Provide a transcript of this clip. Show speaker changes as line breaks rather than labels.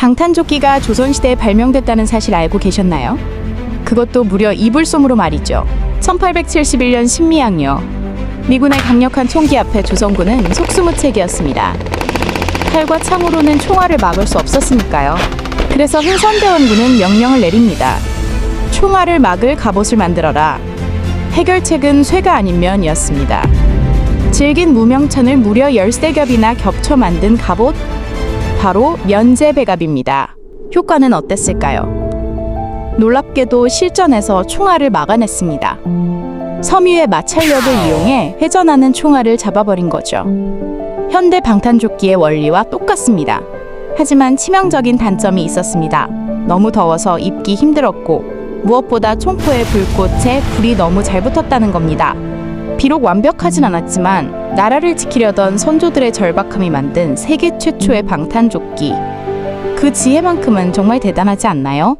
방탄조끼가 조선시대에 발명됐다는 사실 알고 계셨나요? 그것도 무려 이불솜으로 말이죠. 1871년 신미양요. 미군의 강력한 총기 앞에 조선군은 속수무책이었습니다. 칼과 창으로는 총알을 막을 수 없었으니까요. 그래서 흥선대원군은 명령을 내립니다. 총알을 막을 갑옷을 만들어라. 해결책은 쇠가 아닌 면이었습니다. 질긴 무명천을 무려 13겹이나 겹쳐 만든 갑옷? 바로 면제 배갑입니다. 효과는 어땠을까요? 놀랍게도 실전에서 총알을 막아냈습니다. 섬유의 마찰력을 이용해 회전하는 총알을 잡아버린 거죠. 현대 방탄조끼의 원리와 똑같습니다. 하지만 치명적인 단점이 있었습니다. 너무 더워서 입기 힘들었고 무엇보다 총포의 불꽃에 불이 너무 잘 붙었다는 겁니다. 비록 완벽하진 않았지만 나라를 지키려던 선조들의 절박함이 만든 세계 최초의 방탄조끼. 그 지혜만큼은 정말 대단하지 않나요?